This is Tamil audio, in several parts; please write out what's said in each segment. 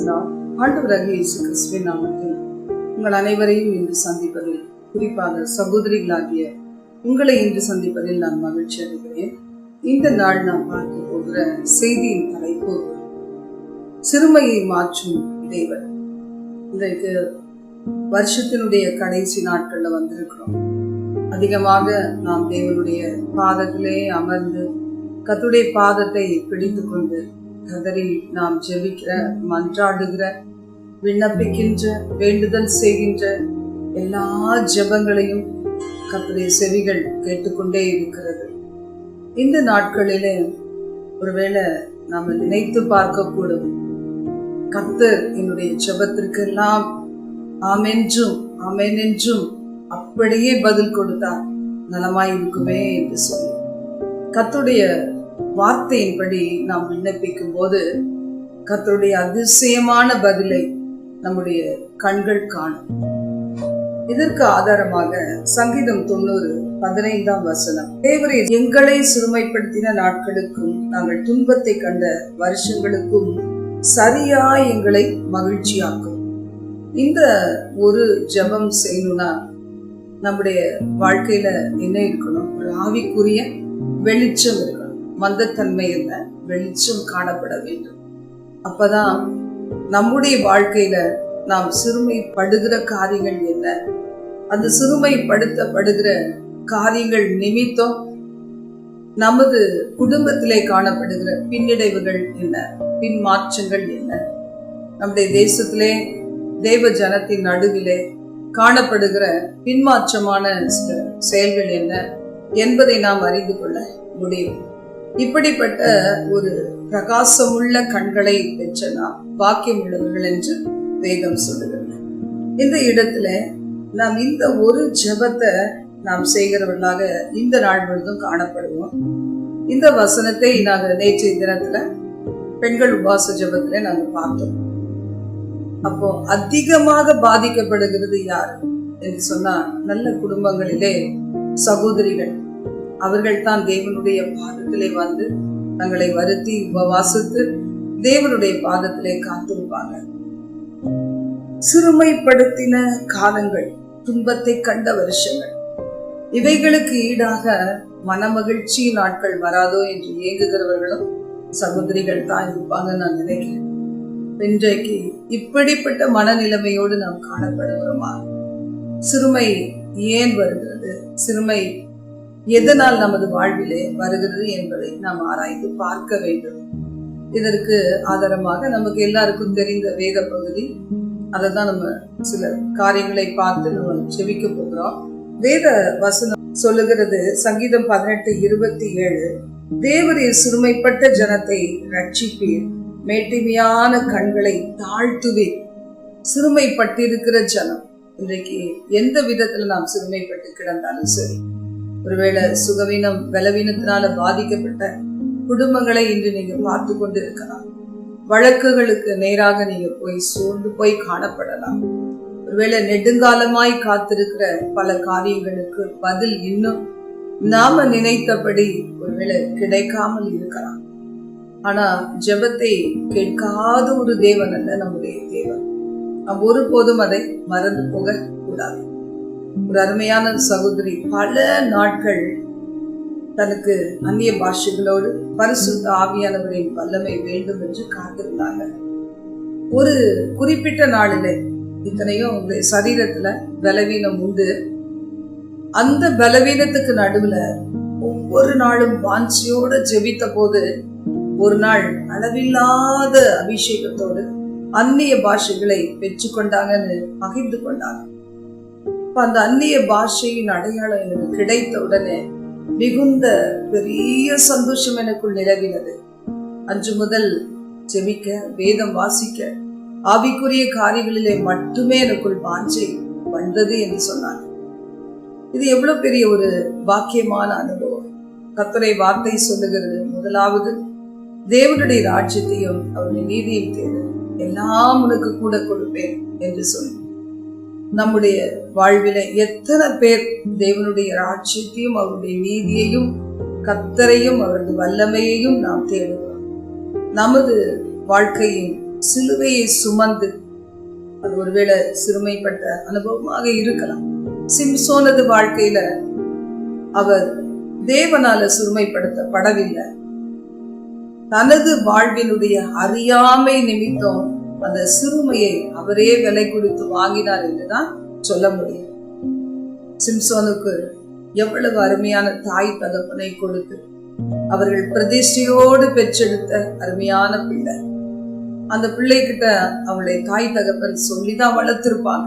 பிரைஸ்லாம் ஆண்டவராக இயேசு கிறிஸ்துவின் நாமத்தில் உங்கள் அனைவரையும் இன்று சந்திப்பதில் குறிப்பாக சகோதரிகளாகிய உங்களை இன்று சந்திப்பதில் நான் மகிழ்ச்சி அடைகிறேன். இந்த நாள் நாம் பார்க்க போகிற செய்தியின் தலைப்பு சிறுமையை மாற்றும் தேவன். இன்றைக்கு வருஷத்தினுடைய கடைசி நாட்கள்ல வந்திருக்கிறோம். அதிகமாக நாம் தேவனுடைய பாதத்திலே அமர்ந்து கத்துடைய பாதத்தை பிடித்து கொண்டு கதறி நாம் ஜெபிக்கிற மன்றாடுகிற விண்ணப்பிக்கின்ற வேண்டுதல் செய்கின்ற எல்லா ஜெபங்களையும் கத்துடைய செவிகள் கேட்டுக்கொண்டே இருக்கிறது. இந்த நாட்களிலே ஒருவேளை நாம் நினைத்து பார்க்கக்கூடும். கத்தர் என்னுடைய ஜெபத்திற்கெல்லாம் ஆமென்றும் ஆமென் என்றும் அப்படியே பதில் கொடுத்தார். நலமாய் இருக்குமே என்று சொல்லி. கத்துடைய வார்த்தையின்படி நாம் விண்ணப்பிக்கும் போது கத்தருடைய அதிசயமான பதிலை நம்முடைய கண்கள் காணும். இதற்கு ஆதாரமாக சங்கீதம் தொண்ணூறு பதினைந்தாம் வசனம். தேவரே எங்களை சிறுமைப்படுத்தின நாட்களுக்கும் நாங்கள் துன்பத்தை கண்ட வருஷங்களுக்கும் சரியா எங்களை மகிழ்ச்சியாக்கும். இந்த ஒரு ஜெபம் செய்யணும்னா நம்முடைய வாழ்க்கையில என்ன இருக்கணும்? ஒரு ஆவிக்குரிய வெளிச்சம் இருக்கணும். மந்தத்தன்மை இல்ல வெளிச்சம் காணப்பட வேண்டும். அப்பதான் நம்முடைய வாழ்க்கையில நாம் சிறுமைப்படுகிற காரியங்கள் என்ன? அந்த சிறுமைப்படுத்தப்படுகிற காரியங்கள் நிமித்தம் நமது குடும்பத்திலே காணப்படுகிற பின்னடைவுகள் என்ன? பின்மாற்றங்கள் என்ன? நம்முடைய தேசத்திலே தேவ ஜனத்தின் நடுவிலே காணப்படுகிற பின்மாற்றமான செயல்கள் என்ன என்பதை நாம் அறிந்து கொள்ள முடியும். இப்படிப்பட்ட ஒரு பிரகாசமுள்ள கண்களை பெற்ற நாம் பாக்கியம் உள்ளவர்கள் என்று வேதம் சொல்லுகிறது. இந்த இடத்துல நாம் இந்த ஒரு ஜெபத்தை நாம் செய்கிறவர்களாக இந்த நாள் முழுதும் காணப்படுவோம். இந்த வசனத்தை நாங்கள் நேற்றைய தினத்துல பெண்கள் உபாச ஜெபத்துல நாங்கள் பார்த்தோம். அப்போ அதிகமாக பாதிக்கப்படுகிறது யார்? என்று சொன்னா நல்ல குடும்பங்களிலே சகோதரிகள் அவர்கள் தான் தேவனுடைய பாதத்திலே வந்து தங்களை வருத்தி உபவாசித்து தேவனுடைய பாதத்திலே காத்திருப்பாங்க. சிறுமைப்படுத்தின காலங்கள் துன்பத்தை கண்ட வருஷங்கள். இவைகளுக்கு ஈடாக மனமகிழ்ச்சி நாட்கள் வராதோ என்று ஏங்குகிறவர்களும் சகோதரிகள் தான் இருப்பாங்க நான் நினைக்கிறேன். இன்றைக்கு இப்படிப்பட்ட மனநிலைமையோடு நாம் காணப்படுகிறோமா? சிறுமை ஏன் வருகிறது? சிறுமை எதனால் நமது வாழ்விலே வருகிறது என்பதை நாம் ஆராய்ந்து பார்க்க வேண்டும். இதற்கு ஆதாரமாக நமக்கு எல்லாருக்கும் தெரிந்த வேத பகுதி. அதை தான் நம்ம சில காரியங்களை பார்த்து நம்ம செவிக்க போகிறோம். வேத வசனம் சொல்லுகிறது சங்கீதம் பதினெட்டு இருபத்தி ஏழு. தேவரீர் சிறுமைப்பட்ட ஜனத்தை ரட்சிப்பீர் மேட்டிமையான கண்களை தாழ்த்துவீர். சிறுமைப்பட்டிருக்கிற ஜனம். இன்றைக்கு எந்த விதத்துல நாம் சிறுமைப்பட்டு கிடந்தாலும் சரி ஒருவேளை சுகவீனம் பலவீனத்தினால பாதிக்கப்பட்ட குடும்பங்களை இன்று நீங்க பார்த்து கொண்டு இருக்கலாம் வழக்குகளுக்கு நேராக நீங்க போய் சூழ்ந்து போய் காணப்படலாம். ஒருவேளை நெடுங்காலமாய் காத்திருக்கிற பல காரியங்களுக்கு பதில் இன்னும் நாம நினைத்தபடி ஒருவேளை கிடைக்காமல் இருக்கலாம். ஆனா ஜெபத்தை கேட்காத ஒரு தேவன் அல்ல நம்முடைய தேவன். நாம் ஒருபோதும் அதை மறந்து போக கூடாது ஒரு அருமையான சகோதரி பல நாட்கள் தனக்கு அந்நிய பாஷைகளோடு பரிசுத்த ஆவியானவரின் வல்லமை வேண்டும் என்று காத்திருந்தாங்க. ஒரு குறிப்பிட்ட நாளிலே இத்தனையும் உங்களுடைய சரீரத்துல பலவீனம் உண்டு. அந்த பலவீனத்துக்கு நடுவுல ஒவ்வொரு நாளும் வாஞ்சியோட ஜெபித்த போது ஒரு நாள் அளவில்லாத அபிஷேகத்தோடு அந்நிய பாஷைகளை பெற்றுக்கொண்டாங்கன்னு பகிர்ந்து கொண்டாங்க. இப்போ அந்த அந்நிய பாஷையின் அடையாளம் எனக்கு கிடைத்த உடனே மிகுந்த பெரிய சந்தோஷம் எனக்குள் நிலவினது. அன்று முதல் ஜெபிக்க வேதம் வாசிக்க ஆவிக்குரிய காரியங்களிலே மட்டுமே எனக்குள் வாஞ்சை வந்தது என்று சொன்னாங்க இது எவ்வளவு பெரிய ஒரு பாக்கியமான அனுபவம். கத்தரை வார்த்தை சொல்லுகிறது முதலாவது தேவனுடைய ராஜ்யத்தையும் அவருடைய நீதியும் தேடு. எல்லாம் உனக்கு கூட கொடுப்பேன் என்று சொல்லி. நம்முடைய வாழ்வில எத்தனை பேர் தேவனுடைய ராட்சியத்தையும் அவருடைய நீதியையும் கத்தரையும் அவரது வல்லமையையும் நாம் தேடுகிறோம். நமது வாழ்க்கையின் சிலுவையை சுமந்து அது ஒருவேளை சிறுமைப்பட்ட அனுபவமாக இருக்கலாம். சிம்சோனது வாழ்க்கையில அவர் தேவனால சிறுமைப்படுத்தப்படவில்லை. தனது வாழ்வினுடைய அறியாமை நிமித்தம் அந்த சிறுமையை அவரே விலை கொடுத்து வாங்கினார் என்றுதான் சொல்ல முடியும். சிம்சோனுக்கு எவ்வளவு அருமையான தாய் தகப்பனை கொடுத்து அவர்கள் பிரதிஷ்டையோடு பெற்றெடுத்த அருமையான பிள்ளை. அந்த பிள்ளைகிட்ட அவளுடைய தாய் தகப்பன் சொல்லிதான் வளர்த்திருப்பாங்க.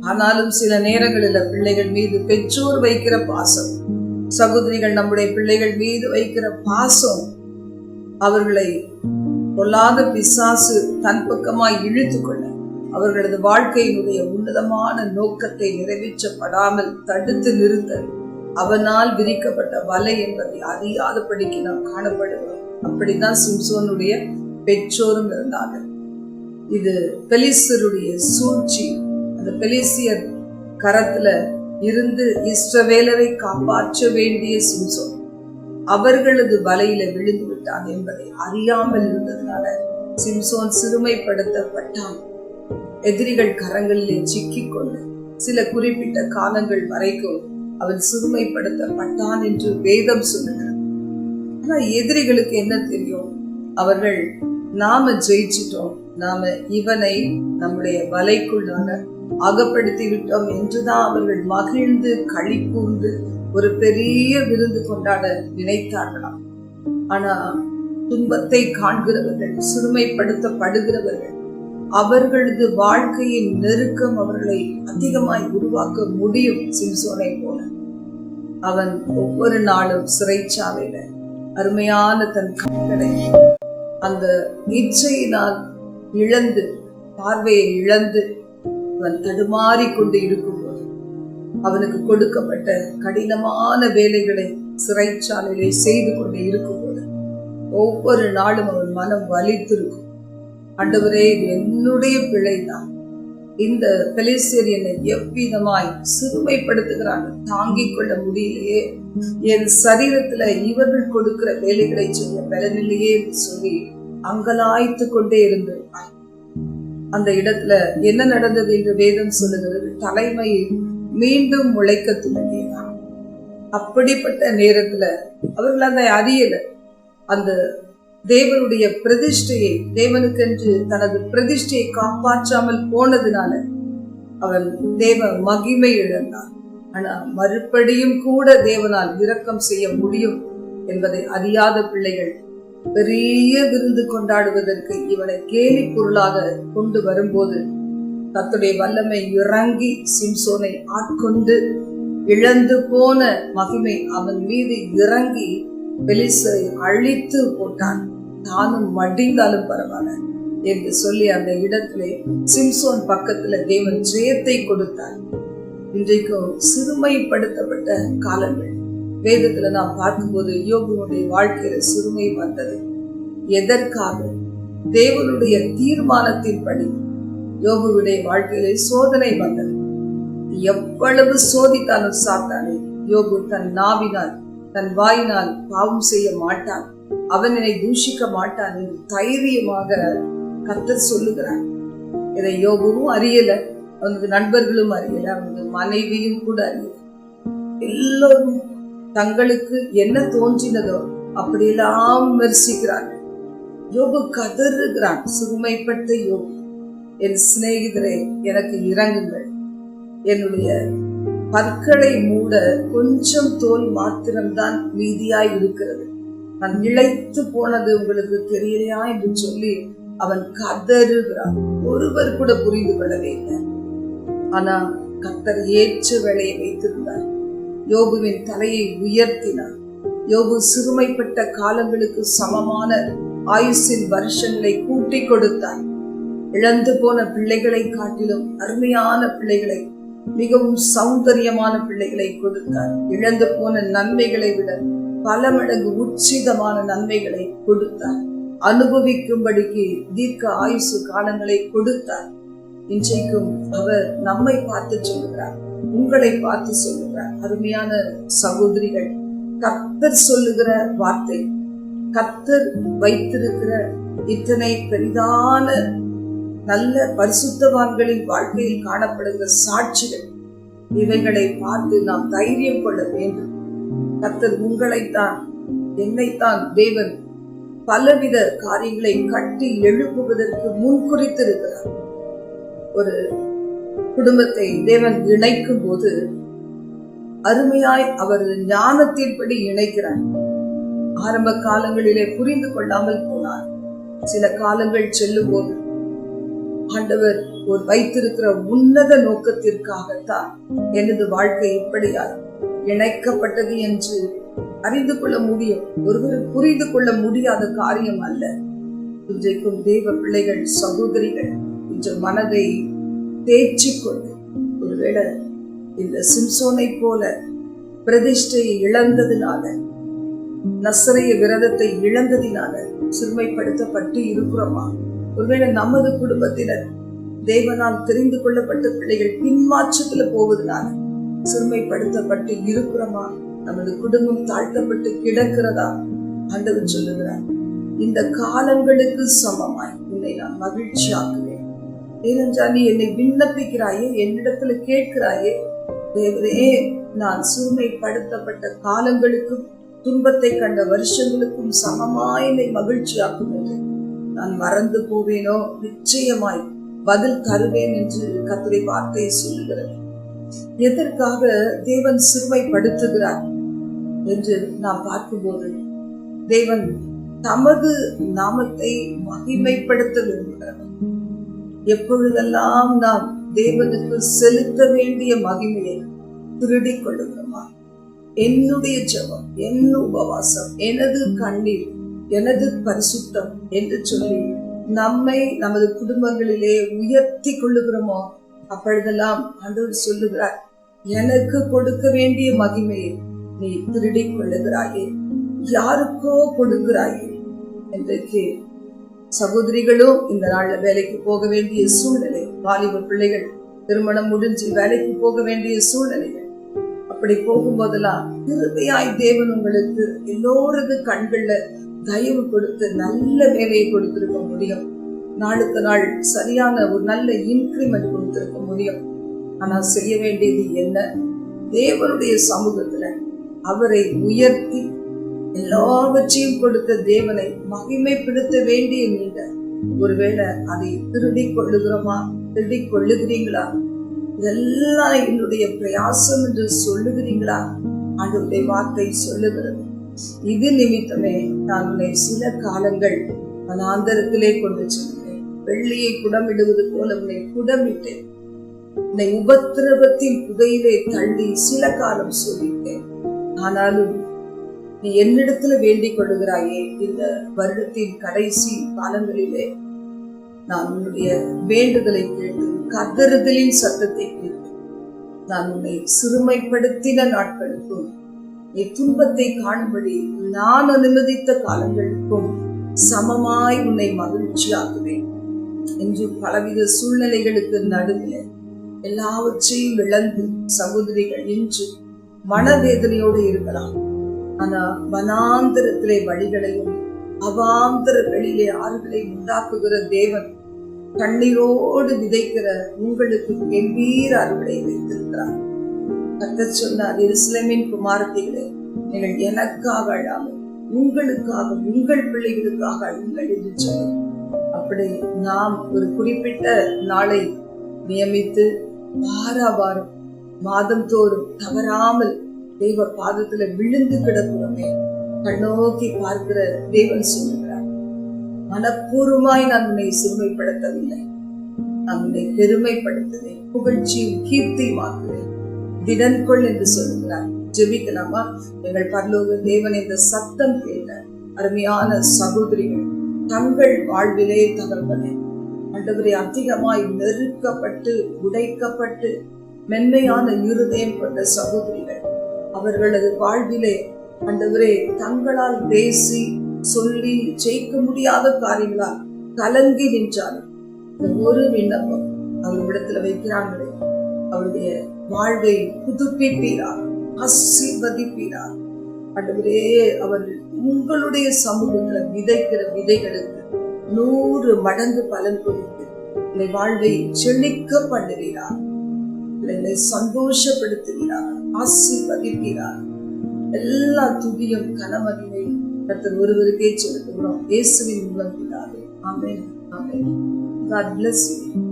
ஆனாலும் சில நேரங்களில் பிள்ளைகள் மீது பெற்றோர் வைக்கிற பாசம் சகோதரிகள் நம்முடைய பிள்ளைகள் மீது வைக்கிற பாசம் அவர்களை பொல்லாத பிசாசு தன் பக்கமாய் இழுத்து கொள்ள அவர்களது வாழ்க்கையினுடைய உன்னதமான நோக்கத்தை நிறைவேற்றப்படாமல் தடுத்து நிறுத்த அவனால் விரிக்கப்பட்ட வலை என்பதை அறியாதபடிக்கு நாம் காணப்படுகிறோம். அப்படிதான் சிம்சோனுடைய பெற்றோரும் இருந்தாங்க இது பெலிசருடைய சூழ்ச்சி. அந்த பெலிசியர் கரத்துல இருந்து இஸ்ரவேலரை காப்பாற்ற வேண்டிய சிம்சோன். அவர்களது வலையில விழுந்து விட்டான் என்பதை அறியாமல் இருந்ததுனால சிம்சோன் சிறுமைப்படுத்தப்பட்டான். எதிரிகள் கரங்களிலே சிக்கிக் கொண்டு சில குறிப்பிட்ட காலங்கள் வரைக்கும் அவன் சிறுமைப்படுத்தப்பட்டான் என்று வேதம் சொல்லுகிறது. ஆனா எதிரிகளுக்கு என்ன தெரியும்? அவர்கள் நாம ஜெயிச்சிட்டோம் நாம இவனை நம்முடைய வலைக்குள்ளாக அகப்படுத்தி விட்டோம் என்றுதான் அவர்கள் மகிழ்ந்து களி கூர்ந்து ஒரு பெரிய விருந்து கொண்டாட நினைத்தார்களாம் ஆனா துன்பத்தை காண்கிறவர்கள் சிறுமைப்படுத்தப்படுகிறவர்கள் அவர்களது வாழ்க்கையின் நெருக்கம் அவர்களை அதிகமாய் உருவாக்க முடியும் சிம்சோனை போல. அவன் ஒவ்வொரு நாளும் சிறைச்சாலையில அருமையான தன் கண்களை அந்த இச்சையினால் இழந்து பார்வையை இழந்து அவன் தடுமாறி கொண்டு அவனுக்கு கொடுக்கப்பட்ட கடினமான வேலைகளை சிறைச்சாலையிலே செய்து கொண்டு இருக்கும்போது ஒவ்வொரு நாளும் அவன் மனம் வலித்திருக்கும். ஆண்டவரே இது என்னுடைய பிழைதான். இந்த பெலிஸ்தர் என்னை எவ்விதமாய் சிறுமைப்படுத்துகிறாங்க தாங்கிக் கொள்ள முடியலையே. என் சரீரத்துல இவர்கள் கொடுக்கிற வேலைகளை செய்ய பலனில்லையே என்று சொல்லி அங்கலாய்த்து கொண்டே இருந்திருப்பாய். அந்த இடத்துல என்ன நடந்தது என்று வேதம் சொல்லுகிறது? தலைமை மீண்டும் முளைக்க துவங்கியதான் அப்படிப்பட்ட நேரத்துல அவர்கள் அந்த அறியல அந்த தேவனுடைய பிரதிஷ்டையை தேவனுக்கென்று தனது பிரதிஷ்டையை காப்பாற்றாமல் போனதுனால அவன் தேவ மகிமை இழந்தான். ஆனா மறுபடியும் கூட தேவனால் இரக்கம் செய்ய முடியும் என்பதை அறியாத பிள்ளைகள் பெரிய விருந்து கொண்டாடுவதற்கு இவனை கேலி பொருளாக கொண்டு வரும்போது தத்துடைய வல்லமை இறங்கி சிம்சோனை ஆட்கொண்டு இழந்து போன மகிமை அவன் மீது இறங்கி பெலிசரை அழித்து போட்டான். தானும் மடிந்தாலும் பரவாயில்ல என்று சொல்லி அந்த இடத்திலே சிம்சோன் பக்கத்துல தேவன் ஜெயத்தை கொடுத்தார். இன்றைக்கும் சிறுமைப்படுத்தப்பட்ட காலங்கள். வேதத்துல நாம் பார்க்கும்போது யோகுனுடைய வாழ்க்கையில சிறுமை வந்தது. எதற்காக? தேவனுடைய தீர்மானத்தின்படி. யோகுவுடைய வாழ்க்கையில சோதனை வந்தது. எவ்வளவு சோதித்தாலும் சாத்தானே யோகு தன் நாவினால் தன் வாயினால் பாவம் செய்ய மாட்டான். அவன் என்னை தூஷிக்க மாட்டான் என்று தைரியமாக கத்தர் சொல்லுகிறான் இதை யோகுவும் அறியல அவனுக்கு நண்பர்களும் அறியல அவனுக்கு மனைவியும் கூட அறியல. எல்லோரும் தங்களுக்கு என்ன தோன்றினதோ அப்படியெல்லாம் விமர்சிக்கிறார்கள். யோபு கதறுகிறான் சிறுமைப்பட்ட யோபு. என் சிநேகிதரே எனக்கு இறங்குங்கள். என்னுடைய பற்களை மூட கொஞ்சம் தோல் மாத்திரம்தான் மீதியாய் இருக்கிறது. நான் இழைத்து போனது உங்களுக்கு தெரியலையா என்று சொல்லி அவன் கதறுகிறான். ஒருவர் கூட புரிந்து கொள்ளவே இல்லை ஆனா கத்தர் ஏற்ற வேலையை வைத்திருந்தார். யோபுவின் தலையை உயர்த்தினார். யோபு சிறுமைப்பட்ட காலங்களுக்கு சமமான ஆயுசின் வருஷங்களை கூட்டி கொடுத்தார். இழந்து போன பிள்ளைகளை காட்டிலும் அருமையான பிள்ளைகளை மிகவும் சௌந்தரியமான பிள்ளைகளை கொடுத்தார். இழந்து போன நன்மைகளை விட பல மடங்கு உச்சிதமான நன்மைகளை கொடுத்தார். அனுபவிக்கும்படிக்கு தீர்க்க ஆயுசு காலங்களை கொடுத்தார். இன்றைக்கும் அவர் நம்மை பார்த்து சொல்லுகிறார் உங்களை பார்த்து சொல்லுகிறார். அருமையான சகோதரிகள் கத்தர் சொல்லுகிற வார்த்தை கத்தர் வைத்திருக்கிற இத்தனை பெரிதான நல்ல பரிசுத்தவான்களின் வாழ்க்கையில் காணப்படுகிற சாட்சிகள் இவைகளை பார்த்து நாம் தைரியம் கொள்ள வேண்டும். கத்தர் உங்களைத்தான் என்னைத்தான் தேவன் பலவித காரியங்களை கட்டி எழுப்புவதற்கு முன்குறித்திருக்கிறார் ஒரு குடும்பத்தை தேவன் இணைக்கும் போது அருமையாய் அவர் ஞானத்தின்படி இணைக்கிறார். ஆரம்ப காலங்களிலே புரிந்து கொள்ளாமல் போனார். சில காலங்கள் செல்லும் போது ஆண்டவர் ஒரு வைத்திருக்கிற உன்னத நோக்கத்திற்காகத்தான் எனது வாழ்க்கை இப்படியால் இணைக்கப்பட்டது என்று அறிந்து கொள்ள முடியும். ஒருவர் புரிந்து கொள்ள முடியாத காரியம் அல்ல. இன்றைக்கும் தேவ பிள்ளைகள் சகோதரிகள் இன்று மனதை தேய்ச்சி கொண்டு ஒருவேளை இந்த சிம்சோனை போல பிரதிஷ்டையை இழந்ததினால நசரைய விரதத்தை இழந்ததினால சிறுமைப்படுத்தப்பட்டு இருக்கிறோமா? ஒருவேளை நமது குடும்பத்தினர் தேவனால் தெரிந்து கொள்ளப்பட்ட பிள்ளைகள் பின்மாற்றத்துல போவதுனால சிறுமைப்படுத்தப்பட்டு இருக்கிறோமா நமது குடும்பம் தாழ்த்தப்பட்டு கிடக்கிறதா ஆண்டவர் சொல்லுகிறார். இந்த காலங்களுக்கு சமமாய் உன்னை நான் மகிழ்ச்சியாக்குவேன். ஏனென்றால் நீ என்னை விண்ணப்பிக்கிறாயே என்னிடத்துல கேட்கிறாயே. தேவரே நான் சிறுமைப்படுத்தப்பட்ட காலங்களுக்கும் துன்பத்தை கண்ட வருஷங்களுக்கும் சமமாய் என்னை மகிழ்ச்சியாக்குவேன் நான் மறந்து போவேனோ? நிச்சயமாய் பதில் தருவேன் என்று கத்துரை வார்த்தை சொல்லுகிறது. எதற்காக தேவன் சிறுமைப்படுத்துகிறார் என்று நாம் பார்க்கும்போது தேவன் தமது நாமத்தை மகிமைப்படுத்த விரும்புகிறார். எப்பொழுதெல்லாம் நாம் தேவனுக்கு செலுத்த வேண்டிய மகிமையை திருடிக் கொள்ளுகிறோமா? என்னுடைய ஜெபம் என் உபவாசம் எனது கண்ணீர் எனது பரிசுத்தம் என்று சொல்லி நம்மை நமது குடும்பங்களிலே உயர்த்தி கொள்ளுகிறோமோ அப்பொழுதெல்லாம் ஆண்டவர் சொல்லுகிறார் எனக்கு கொடுக்க வேண்டிய மகிமையை நீ திருடிக் கொள்ளுகிறாயே. யாருக்கோ கொடுக்கிறாயே? இன்றைக்கு சகோதரிகளும் இந்த நாள்ல வேலைக்கு போக வேண்டிய சூழ்நிலை வாலிப பிள்ளைகள் திருமணம் முடிஞ்சு வேலைக்கு போக வேண்டிய சூழ்நிலைகள் அப்படி போகும்போதெல்லாம் கிருபையாய் தேவன் உங்களுக்கு எல்லோரது கண்கள்ல தயவு கொடுத்து நல்ல வேலையை கொடுத்திருக்க முடியும். நாளுக்கு நாள் சரியான ஒரு நல்ல இன்க்ரிமெண்ட் கொடுத்திருக்க முடியும். ஆனா செய்ய வேண்டியது என்ன? தேவனுடைய சமூகத்துல அவரை உயர்த்தி எல்லாவற்றையும் கொடுத்த தேவனை மகிமைப்படுத்த வேண்டிய நீங்க ஒருவேளை அதை திருடி கொள்ளுகிறோமா? திருடி கொள்ளுகிறீங்களா? இதெல்லாம் என்னுடைய பிரயாசம் என்று சொல்லுகிறீங்களா? ஆண்டவருடைய வார்த்தை சொல்லுகிறது. இது நிமித்தமே நான் உன்னை சில காலங்கள் வனாந்தரத்திலே கொண்டு சென்றேன். வெள்ளியை குடமிடுவது போல உன்னை குடமிட்டேன். உன்னை உபத்திரவத்தின் புகையிலே தள்ளி சில காலம் சொல்லிட்டேன் ஆனாலும் நீ என்னிடத்துல வேண்டிக் கொள்ளுகிறாயே இந்த வருடத்தின் கடைசி காலங்களிலே நான் உன்னுடைய வேண்டுதலை கேட்டு கதறுதலின் சத்தத்தை கேட்டு நான் உன்னை சிறுமைப்படுத்தின நாட்களுக்கும் இத்துன்பத்தை காணும்படி நான் அனுமதித்த காலங்களுக்கும் சமமாய் உன்னை மகிழ்ச்சியாக்குவேன். என்று பலவித சூழ்நிலைகளுக்கு நடுவில் எல்லாவற்றையும் இழந்து சகோதரிகள் என்று மனவேதனையோடு இருக்கலாம். ஆனா வனாந்தரத்திலே வழிகளையும் அவாந்தர வெளியிலே ஆறுகளை உண்டாக்குகிற தேவன் கண்ணீரோடு விதைக்கிற உங்களுக்கு கம்பீர அறுவடை வைத்திருக்கிறார். கத்தர் சொன்னார் எருசலேமின் குமாரத்திகளே நீங்கள் எனக்காக அழாமல் உங்களுக்காக உங்கள் பிள்ளைகளுக்காக அழுங்கள் என்று சொல்லி அப்படி நாம் ஒரு குறிப்பிட்ட நாளை நியமித்து வாராவாரம் மாதம் தோறும் தவறாமல் தெய்வ பாதத்துல விழுந்து கிடக்கிறோமே கண்ணோக்கி பார்க்கிற தேவன் சொல்லுகிறார். மனப்பூர்வமாய் நான் உன்னை சிறுமைப்படுத்தவில்லை. நான் உன்னை பெருமைப்படுத்துவேன். புகழ்ச்சியும் கீர்த்தியும் ஆக்குவேன். திடன்கொள் என்று சொல்கிறார். ஜெபிக்கலாமா? எங்கள் பரலோக தேவன் இந்த சத்தம் கேட்ட அருமையான சகோதரிகள் தங்கள் வாழ்விலே தகர்ப்பனே. ஆண்டவரே அதிகமாய் நெருக்கப்பட்டு உடைக்கப்பட்டு மென்மையான இருதயம் கொண்ட சகோதரிகள் அவர்களது வாழ்விலே ஆண்டவரே தங்களால் பேசி சொல்லி ஜெயிக்க முடியாத காரியங்களால் கலங்கி நின்றாலும் ஒரு விண்ணப்பம் அவர்களிடத்துல வைக்கிறாங்களே. அவருடைய வாழ்வை புதுப்பிப்பீரார் ஆசீர்வதிப்பீரார். அன்றுவரே அவர்கள் உங்களுடைய சமூகத்துல விதைக்கிற விதைகளுக்கு நூறு மடங்கு பலன் கொடுத்து என்னை வாழ்வை செழிக்க பண்ணுகிறார் என்னை சந்தோஷப்படுத்துகிறார் ஆசீர்வதிக்கிறார் எல்லா துதியும் கனமதியை கர்த்தர் ஒருவருக்கே செலுத்துகிறோம். இயேசுவின் மூலம் பிதாவே. ஆமேன். God bless you.